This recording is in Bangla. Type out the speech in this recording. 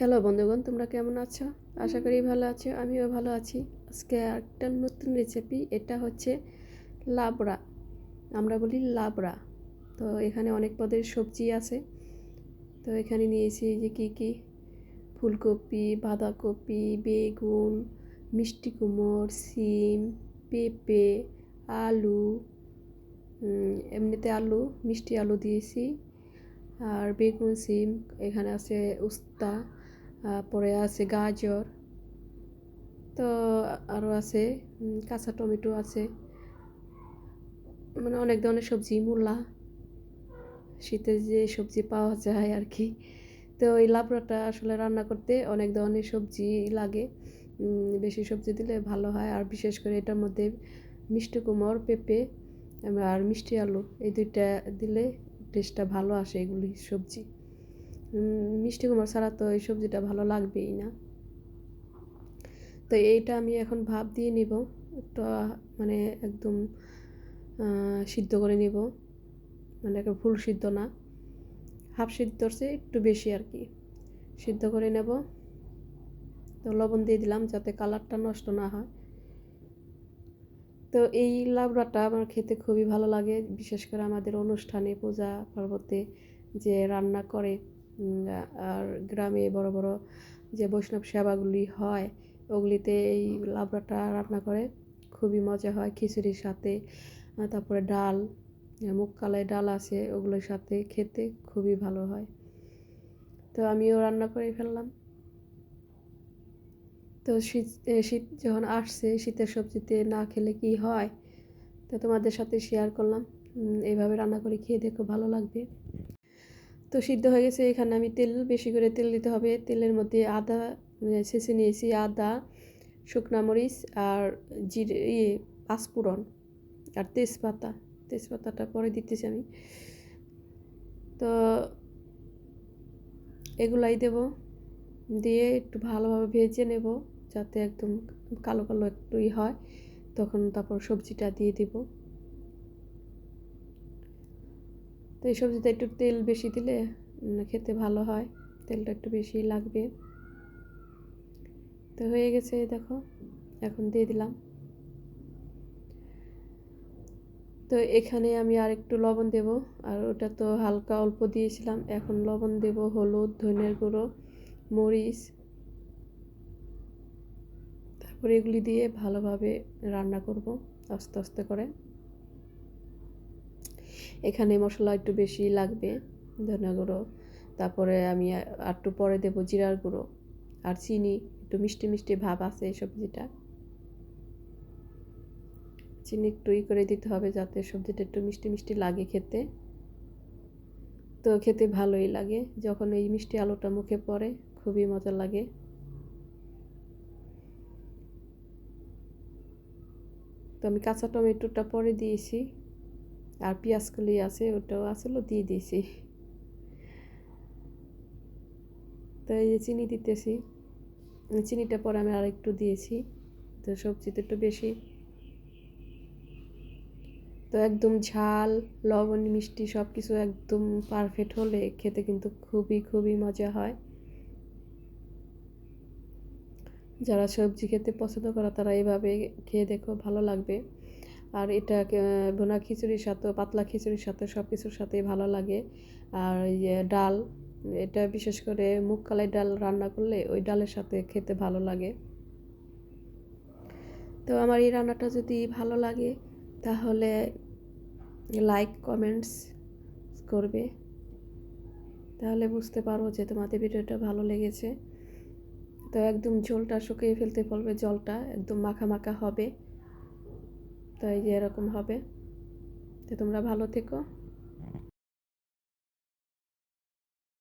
হ্যালো বন্ধুগণ, তোমরা কেমন আছো? আশা করি ভালো আছো, আমিও ভালো আছি। আজকে একটা নতুন রেসিপি এটা হচ্ছে লাবড়া। আমরা বলি লাবড়া। তো এখানে অনেক পদের সবজি আছে। তো এখানে নিয়েছি যে কী কী? ফুলকপি, বাঁধাকপি, বেগুন, মিষ্টি কুমড়, সিম, পেঁপে, আলু এমনিতে আলু, মিষ্টি আলু দিয়েছি। আর বেগুন, সিম, এখানে আছে উস্তা। পরে আছে গাজর, তো আরও আছে কাঁচা টমেটো আছে মানে অনেক ধরনের সবজি, মূলা, শীতে যে সবজি পাওয়া যায় আর কি তো এই লাবড়াটা আসলে রান্না করতে অনেক ধরনের সবজি লাগে বেশি সবজি দিলে ভালো হয়। আর বিশেষ করে এটার মধ্যে মিষ্টি কুমড়, পেঁপে আর মিষ্টি আলু, এই দুইটা দিলে টেস্টটা ভালো আসে এগুলি সবজি। মিষ্টি কুমড় ছাড়া তো এই সবজিটা ভালো লাগবেই না। তো এইটা আমি এখন ভাব দিয়ে নিব তো মানে একদম সিদ্ধ করে নিব। মানে একটা ফুল সিদ্ধ না, হাফ সিদ্ধ চেয়ে একটু বেশি আর কি। সিদ্ধ করে নেব। তো লবণ দিয়ে দিলাম যাতে কালারটা নষ্ট না হয়। তো এই লাবড়াটা আমার খেতে খুবই ভালো লাগে, বিশেষ করে আমাদের অনুষ্ঠানে, পূজা পর্বতে যে রান্না করে। আর গ্রামে বড় বড় যে বৈষ্ণব সেবাগুলি হয়, ওগুলিতে এই লাবড়াটা রান্না করে। খুবই মজা হয় খিচুড়ির সাথে। তারপরে ডাল মুখ কালায় ডাল আছে ওগুলোর সাথে খেতে খুবই ভালো হয়। তো আমিও রান্না করে ফেললাম। তো শীত শীত যখন আসছে, শীতের সবজিতে না খেলে কি হয়? তো তোমাদের সাথে শেয়ার করলাম। এইভাবে রান্না করে খেয়ে দেখো ভালো লাগবে। তো সিদ্ধ হয়ে গেছে, এখানে আমি তেল, বেশি করে তেল দিতে হবে। তেলের মধ্যে আদা ছেঁচে নিয়েছি, আদা, শুকনা মরিচ আর জিরে ইয়ে পাঁচফোড়ন আর তেজপাতা। তেজপাতাটা পরে দিতেছি আমি। তো এগুলাই দেব, দিয়ে একটু ভালোভাবে ভেজে নেব যাতে একদম কালো কালো একটুই হয়। তখন তারপর সবজিটা দিয়ে দিব। তো এই সবজিতে একটু তেল বেশি দিলে খেতে ভালো হয়। তেলটা একটু বেশি লাগবে। তো হয়ে গেছে, দেখো, এখন দিয়ে দিলাম। তো এখানে আমি আর একটু লবণ দেব, আর ওটা তো হালকা অল্প দিয়েছিলাম। এখন লবণ দেব হলুদ, ধনের গুঁড়ো, মরিচ। তারপরে এগুলি দিয়ে ভালোভাবে রান্না করব আস্তে আস্তে করে। এখানে মশলা একটু বেশি লাগবে ধনে গুঁড়ো। তারপরে আমি একটু পরে দেব জিরার গুঁড়ো আর চিনি, একটু মিষ্টি মিষ্টি ভাব আছে এই সবজিটা চিনি একটু ই করে দিতে হবে যাতে সবজিটা একটু মিষ্টি মিষ্টি লাগে খেতে। তো খেতে ভালোই লাগে, যখন এই মিষ্টি আলুটা মুখে পড়ে খুবই মজা লাগে। তো আমি কাঁচা টমেটোটা পরে দিয়েছি। আর পেঁয়াজগুলি আছে, ওটাও আসলে দিয়ে দিয়েছি। তো এই যে চিনি দিতেছি। চিনিটা পরে আমি আর একটু দিয়েছি, তো সবজিতে একটু বেশি। তো একদম ঝাল, লবণ, মিষ্টি সব কিছু একদম পারফেক্ট হলে খেতে কিন্তু খুবই খুবই মজা হয়। যারা সবজি খেতে পছন্দ করে তারা এভাবে খেয়ে দেখো, ভালো লাগবে। আর এটা বোনা খিচুড়ির সাথে, পাতলা খিচুড়ির সাথে সব কিছুর সাথে ভালো লাগে। আর ডাল, এটা বিশেষ করে মুগ কালাই ডাল রান্না করলে ওই ডালের সাথে খেতে ভালো লাগে। তো আমার এই রান্নাটা যদি ভালো লাগে, তাহলে লাইক কমেন্টস করবে। তাহলে বুঝতে পারব যে তোমাদের ভিডিওটা ভালো লেগেছে। তো একদম ঝোলটা শুকিয়ে ফেলতে বলবে, জলটা একদম মাখা মাখা হবে। তো এই যে এরকম হবে। তো তোমরা ভালো থেকো।